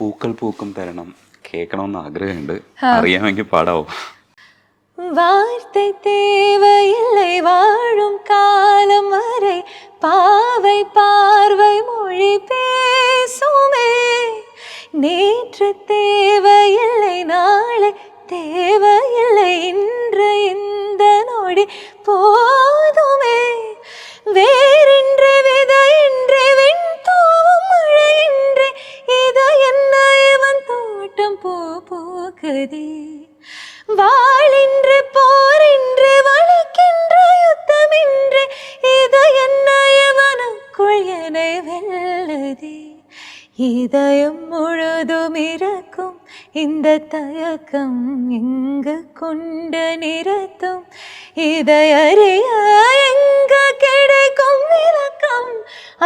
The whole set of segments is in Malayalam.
പൂക്കൾ പൂക്കും തരണം കേൾക്കണമെന്ന് ആഗ്രഹമുണ്ട് അറിയാമെങ്കിൽ പാടാവോ வார்த்தை தேவையில்லை வாழும் காலம் வரை பாவை பார்வை மொழி பேசுமே நேற்று தேவையில்லை நாளை தேவையில்லை இன்று இந்த நொடி போதுமே வருகிறதே வாழின்று போரின்று வலிக்கின்ற யுத்தமின்று இது என்ன இவனுக்குள் என்னை வெல்லுதே. இதயம் முழுதும் இருக்கும் இந்த தயக்கம் எங்கு கொண்டு நிறுத்தும். இதை அறிய எங்கு கிடைக்கும் விளக்கம்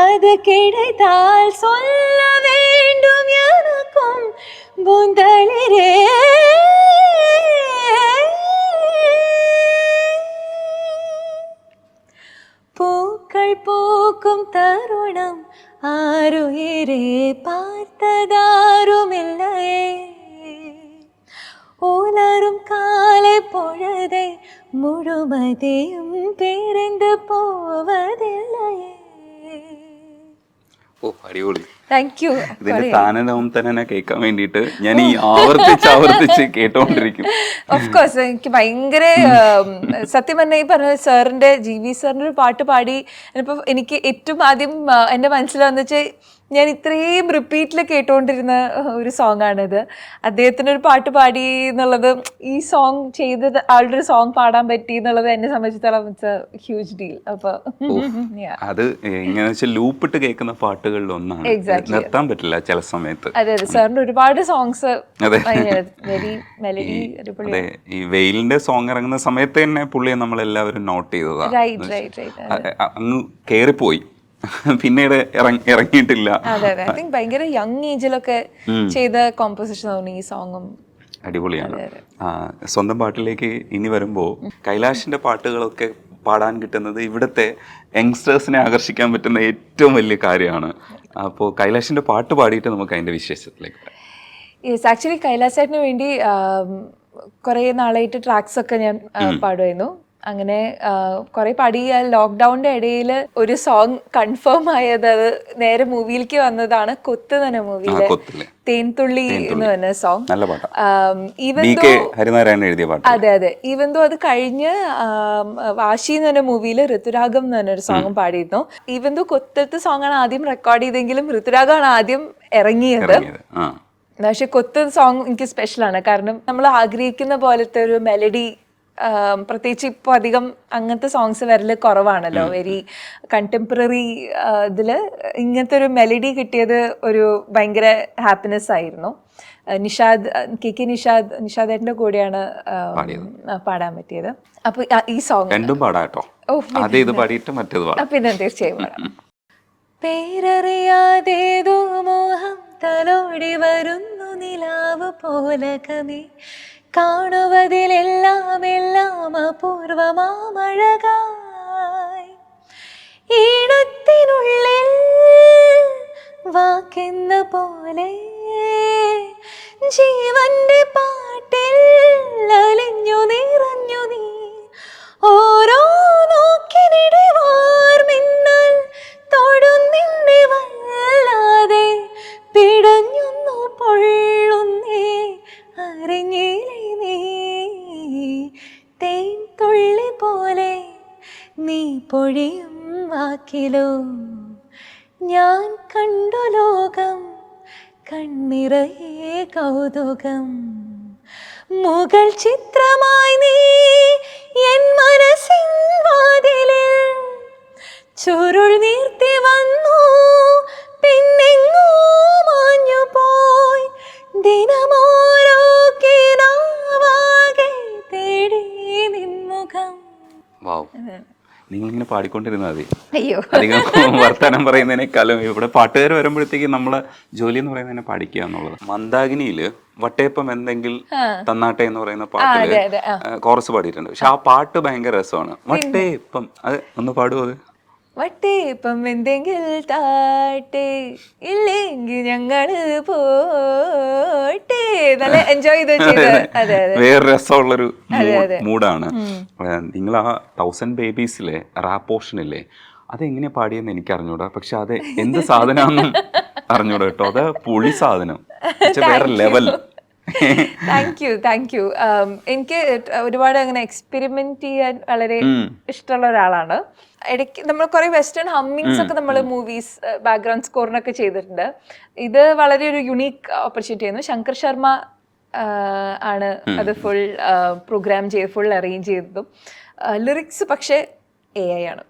அது கிடைத்தால் சொல்ல வேண்டும் எனக்கும். பூந்தளிரே. பூக்கள் பூக்கும் தருணம் ஆருயிரே பார்த்ததாரும் உலரும் காலை பொழுதை முழுமதியும் பிரிந்து போவதில்லை ഓ അടിപൊളി. താങ്ക് യു ഇതിന്റെ താനനവും തന്നെ കേൾക്കാൻ വേണ്ടിയിട്ട് ഞാൻ ഈ ആവർത്തിച്ച് ആവർത്തിച്ച് കേട്ടോണ്ടിരിക്കും. ഓഫ് കോഴ്സ് എനിക്ക് ഭയങ്കര സത്യം പറഞ്ഞാൽ ഈ പറഞ്ഞ സാറിന്റെ ജി വി സാറിന്റെ ഒരു പാട്ട് പാടി ഇപ്പൊ എനിക്ക് ഏറ്റവും ആദ്യം എന്റെ മനസ്സിൽ വന്നിച്ച് ഞാൻ ഇത്രയും റിപ്പീറ്റിൽ കേട്ടുകൊണ്ടിരുന്ന ഒരു സോങ് ആണിത്. അദ്ദേഹത്തിന് ഒരു പാട്ട് പാടി എന്നുള്ളത് ഈ സോങ് ചെയ്തത് ആളുടെ ഒരു സോങ് പാടാൻ പറ്റി എന്നുള്ളത് എന്നെ സംബന്ധിച്ചിടത്തോളം ഇറ്റ്സ് ഹ്യൂജ് ഡീൽ അപ്പൊ yeah. അത് ഇങ്ങനെ വെച്ചാൽ ലൂപ്പിട്ട് കേൾക്കുന്ന പാട്ടുകളിൽ ഒന്നാണ്. നിർത്താൻ പറ്റില്ല ചില സമയത്ത്. അതെ അതെ. സാറിന്റെ ഒരുപാട് സോങ്സ് അതെ. ഈ വെയിലിന്റെ സോങ് ഇറങ്ങുന്ന സമയത്ത് തന്നെ പുള്ളിയെ നമ്മളെല്ലാവരും നോട്ട് ചെയ്തതാണ് അങ്ങ് കേറിപ്പോയി. പിന്നീട് ഇറങ്ങിയിട്ടില്ല. അതെ അതെ. ഐ തിങ്ക് ഭയങ്കര യങ് ഏജിലൊക്കെ ചെയ്ത കോമ്പോസിഷൻ ആണ് ഈ സോങ്ങും അടിപൊളിയാണ്. സ്വന്തം പാട്ടിലേക്ക് ഇനി വരുമ്പോൾ കൈലാഷിന്റെ പാട്ടുകളൊക്കെ പാടാൻ കിട്ടുന്നത് ഇവിടുത്തെ യങ്സ്റ്റേഴ്സിനെ ആകർഷിക്കാൻ പറ്റുന്ന ഏറ്റവും വലിയ കാര്യമാണ്. അപ്പോൾ കൈലാഷിന്റെ പാട്ട് പാടിയിട്ട് നമുക്ക് അതിന്റെ വിശേഷത്തിലേക്ക് യെസ് ആക്ച്വലി കൈലാസേട്ടിന് വേണ്ടി കുറേ നാളായിട്ട് ട്രാക്സ് ഒക്കെ ഞാൻ പാടുമായിരുന്നു. അങ്ങനെ കുറെ പാടി ആ ലോക്ക്ഡൗണിന്റെ ഇടയിൽ ഒരു സോങ് കൺഫേം ആയത് അത് നേരെ മൂവിയിലേക്ക് വന്നതാണ് കൊത്ത് തന്നെ മൂവിയിലെ തേൻതുള്ളി എന്ന് പറഞ്ഞ സോങ്. ഈവൻ അതെ അതെ. ഈവൻ ദോ അത് കഴിഞ്ഞ് വാശി എന്ന് പറഞ്ഞ മൂവിയിൽ ഋതുരാഗം എന്ന് പറഞ്ഞൊരു സോങ്ങും പാടിയിരുന്നു. ഈവൻ ദോ കൊത്തത്തെ സോങ് ആണ് ആദ്യം റെക്കോർഡ് ചെയ്തെങ്കിലും ഋതുരാഗമാണ് ആദ്യം ഇറങ്ങിയത്. പക്ഷെ കൊത്ത് സോങ് എനിക്ക് സ്പെഷ്യലാണ് കാരണം നമ്മൾ ആഗ്രഹിക്കുന്ന പോലത്തെ ഒരു മെലഡി പ്രത്യേകിച്ച് ഇപ്പോൾ അധികം അങ്ങനത്തെ സോങ്സ് വരൽ കുറവാണല്ലോ. വെരി കണ്ടംപററി ഇതിൽ ഇങ്ങനത്തെ ഒരു മെലഡി കിട്ടിയത് ഒരു ഭയങ്കര ഹാപ്പിനെസ് ആയിരുന്നു. നിഷാദ് കെ കെ നിഷാദ് നിഷാദേട്ടന്റെ കൂടെയാണ് പാടാൻ പറ്റിയത്. അപ്പോൾ ഈ സോങ് രണ്ടും പാടാട്ടോ ഇത് പാടിയിട്ട് മറ്റേത് പിന്നെ തീർച്ചയായും പാടാം. പേരറിയാതേതോ മോഹം തലോടി വരുന്നു നിലാവ് പോലകമേ കാണുവതിലെല്ലാം എല്ലാം അപൂർവമാമഴകായി ഈണത്തിനുള്ളിൽ വാക്കെന്ന പോലെ ജീവന്റെ പാട്ടിൽ അലിഞ്ഞു നിറഞ്ഞു നീ. ഓരോ കൗതുകം. മുകൾ ചിത്രമായി നീ എൻ മനസ്സിൻ വാതിലിൽ ചുരുൾ നീർത്തി വന്നു. പിന്നെങ്ങോ മാഞ്ഞു പോയി ദിനമോരോ കിനാവാകെ നിങ്ങളിങ്ങനെ പാടിക്കൊണ്ടിരുന്നാൽ മതി. അയ്യോ. അധികം വർത്തമാനം പറയുന്നതിനേക്കാളും ഇവിടെ പാട്ടുകാർ വരുമ്പോഴത്തേക്ക് നമ്മളെ ജോലി എന്ന് പറയുന്നതിനെ പഠിക്കുക എന്നുള്ളത്. മന്ദാഗിനിയിൽ വട്ടയപ്പം എന്തെങ്കിൽ തന്നാട്ടെ എന്ന് പറയുന്ന പാട്ടിൽ കോറസ് പാടിയിട്ടുണ്ട്. പക്ഷെ ആ പാട്ട് ഭയങ്കര രസമാണ്. വട്ടയപ്പം. അത് ഒന്ന് പാടുമോ അത്? വട്ടേ ഇപ്പം എന്തെങ്കിൽ താട്ടെ ഇല്ലെങ്കിൽ ഞങ്ങൾ പോട്ടെ. നല്ല എൻജോയ് ചെയ്ത് വേറെ രസമുള്ളൊരു. മൂഡാണ് നിങ്ങൾ ആ തൗസൻഡ് ബേബീസിലെ റാപ്പോഷനില്ലേ അതെങ്ങനെ പാടിയെന്ന് എനിക്ക് അറിഞ്ഞൂടാ പക്ഷെ അത് എന്ത് സാധനമാണെന്നും അറിഞ്ഞൂടാ കേട്ടോ. അത് പുളി സാധനം. വേറെ level thank you thank you എനിക്ക് ഒരുപാട് അങ്ങനെ എക്സ്പെരിമെന്റ് ചെയ്യാൻ വളരെ ഇഷ്ടമുള്ള ഒരാളാണ്. ഇടയ്ക്ക് നമ്മൾ കുറെ വെസ്റ്റേൺ ഹമ്മിങ്സ് ഒക്കെ നമ്മൾ മൂവീസ് ബാക്ക്ഗ്രൗണ്ട് സ്കോറിനൊക്കെ ചെയ്തിട്ടുണ്ട്. ഇത് വളരെ ഒരു യുണീക്ക് ഓപ്പർച്യൂണിറ്റി ആയിരുന്നു. ശങ്കർ ശർമ്മ ആണ് അത് ഫുൾ പ്രോഗ്രാം ചെയ്ത് ഫുൾ അറേഞ്ച് ചെയ്തതും. ലിറിക്സ് പക്ഷേ എ ഐ ആണ്.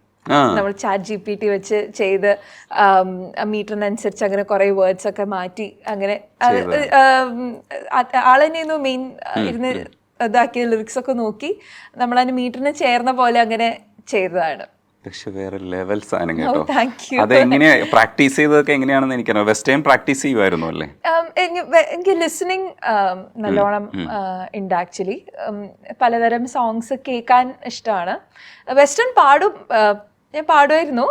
നമ്മൾ ചാറ്റ് ജി പി ടി വെച്ച് ചെയ്ത് മീറ്ററിനനുസരിച്ച് അങ്ങനെ കുറെ വേർഡ്സ് ഒക്കെ മാറ്റി അങ്ങനെ അത് ആൾ തന്നെയായിരുന്നു മെയിൻ ഇരുന്ന് ഇതാക്കിയ ലിറിക്സ് ഒക്കെ നോക്കി നമ്മൾ അതിന് മീറ്ററിന് ചേർന്ന പോലെ അങ്ങനെ ചെയ്തതാണ്. പക്ഷെ വേറെ ലെവൽ സാധനം കേട്ടോ. യു അതെങ്ങനെയാ പ്രാക്ടീസ് ചെയ്തതൊക്കെ എങ്ങനെയാണെന്ന് എനിക്കറിയാം. വെസ്റ്റേൺ പ്രാക്ടീസ് ചെയ്യുമായിരുന്നു അല്ലേ? എനിക്ക് ലിസണിങ് നല്ലോണം ഉണ്ട് ആക്ച്വലി പലതരം സോങ്സ് കേൾക്കാൻ ഇഷ്ടമാണ്. വെസ്റ്റേൺ പാടും ഞാൻ പാടുമായിരുന്നു.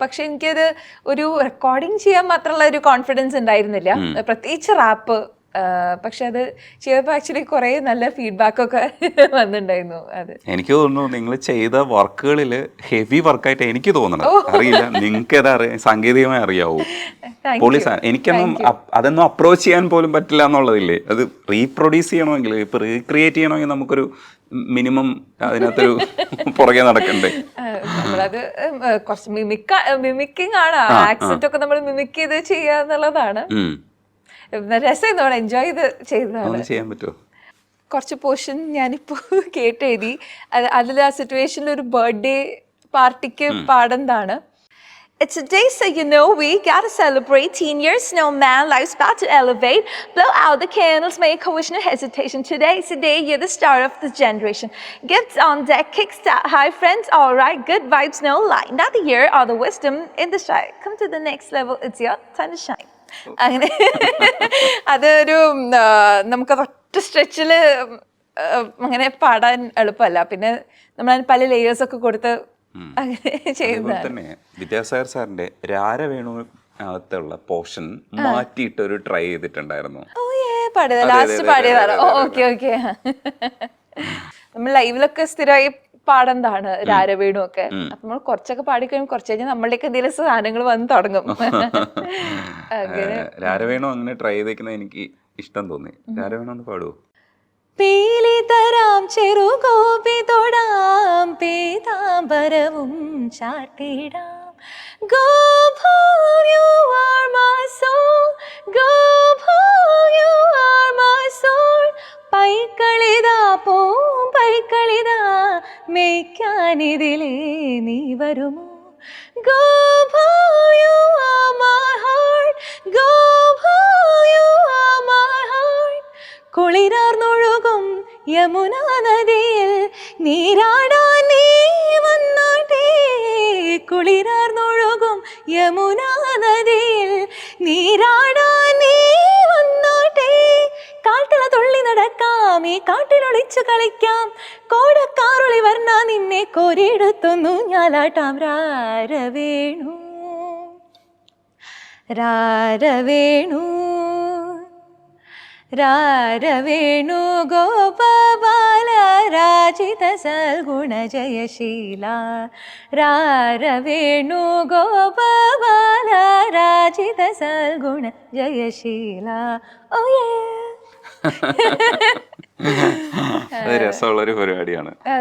പക്ഷെ എനിക്കത് ഒരു റെക്കോർഡിങ് ചെയ്യാൻ മാത്രമുള്ള ഒരു കോൺഫിഡൻസ് ഉണ്ടായിരുന്നില്ല. പ്രത്യേകിച്ച് റാപ്പ് പക്ഷെ അത് ചെയ്തപ്പോൾ ആക്ച്വലി കുറേ നല്ല ഫീഡ്ബാക്ക് ഒക്കെ വന്നിട്ടുണ്ടായിരുന്നു അത്. എനിക്ക് തോന്നുന്നു നിങ്ങൾ ചെയ്ത വർക്കുകളിൽ ഹെവി വർക്കായിട്ട് എനിക്ക് തോന്നണം അറിയില്ല നിങ്ങൾക്ക് ഏതാ അറിയാം സാങ്കേതികമായി അറിയാവൂ. പൊളി എനിക്കൊന്നും അതൊന്നും അപ്രോച്ച് ചെയ്യാൻ പോലും പറ്റില്ല എന്നുള്ളതില്ലേ? അത് റീപ്രൊഡ്യൂസ് ചെയ്യണമെങ്കിൽ ഇപ്പൊ റീക്രിയേറ്റ് ചെയ്യണമെങ്കിൽ നമുക്കൊരു മിനിമം അതിനകത്തൊരു പുറകെ നടക്കണ്ടേ? നമ്മളത് കുറച്ച് മിമിക്ക മിമിക്കിംഗ് ആണ്. ആക്സെന്റ് ഒക്കെ നമ്മൾ മിമിക് ചെയ്ത് ചെയ്യുക എന്നുള്ളതാണ് ഉം. രസം നമ്മൾ എൻജോയ് ചെയ്ത് ചെയ്തതാണ് അതൊന്നും ചെയ്യാൻ പറ്റുമോ കുറച്ച് പോർഷൻ ഞാനിപ്പോൾ കേട്ടെഴുതി അത് അതിൽ ആ സിറ്റുവേഷനിൽ ഒരു ബർത്ത്ഡേ പാർട്ടിക്ക് പാടുന്നതാണ് It's a day so you know we gotta celebrate. Teen years, snowman, life's about to elevate. Blow out the candles, make a wish, no hesitation. Today's the day, you're the star of this generation. Gifts on deck, kickstart, hi friends, alright. Good vibes, no lie. Not the year or the wisdom in the shy. Come to the next level, it's your time to shine. അങ്ങനെ അതൊരു നമുക്ക് ഒറ്റ സ്ട്രെച്ചിൽ അങ്ങനെ പാടാൻ എളുപ്പമല്ല. പിന്നെ നമ്മൾ പല ലേയേഴ്സ് ഒക്കെ കൊടുത്ത് അങ്ങനെ തന്നെ വിദ്യാസാഗർ സാറിന്റെ രാരവേണു അകത്തുള്ള പോർഷൻ മാറ്റിയിട്ട് ഒരു ട്രൈ ചെയ്തിട്ടുണ്ടായിരുന്നു പാടിയത്. ലാസ്റ്റ് പാടിയതാണ് ഓക്കെ ഓക്കെ. നമ്മൾ ലൈവിലൊക്കെ സ്ഥിരമായി പാടുന്നതാണ് രാരവീണു ഒക്കെ അപ്പൊ നമ്മൾ കുറച്ചൊക്കെ പാടിക്കഴിയുമ്പോൾ കുറച്ച് കഴിഞ്ഞാൽ നമ്മളുടെയൊക്കെ എന്തെങ്കിലും സാധനങ്ങൾ വന്ന് തുടങ്ങും. അങ്ങനെ. രാരവേണു അങ്ങനെ ട്രൈ ചെയ്തേക്കുന്നത് എനിക്ക് ഇഷ്ടം തോന്നി. രാരവേണു ഒന്ന് പാടുവോ? പീലി തരാം ചെറുകോപി തൊടാം പീതാംബരവും ചാട്ടിടാം. ഗോഭൂ ഞാനിതിലേ നീ വരുമോ? കുളിരാർന്നൊഴുകും യമുനാ നദിയിൽ നീരാ നടക്കാം ഈ കാട്ടിലൊളിച്ചു കളിക്കാം. കോടക്കാറുളി വർണ നിന്നെ കോരിയെടുത്തൊന്നു ഞാലാട്ടാം. രാരവേണു. രാരവേണു. രാരവേണു ഗോപാല രാജിത സൽഗുണ ജയശീല. രാരവേണു ഗോപാല രാജിത സൽഗുണ ജയശീല. ഓ അത് രസമുള്ളൊരു പരിപാടിയാണ്.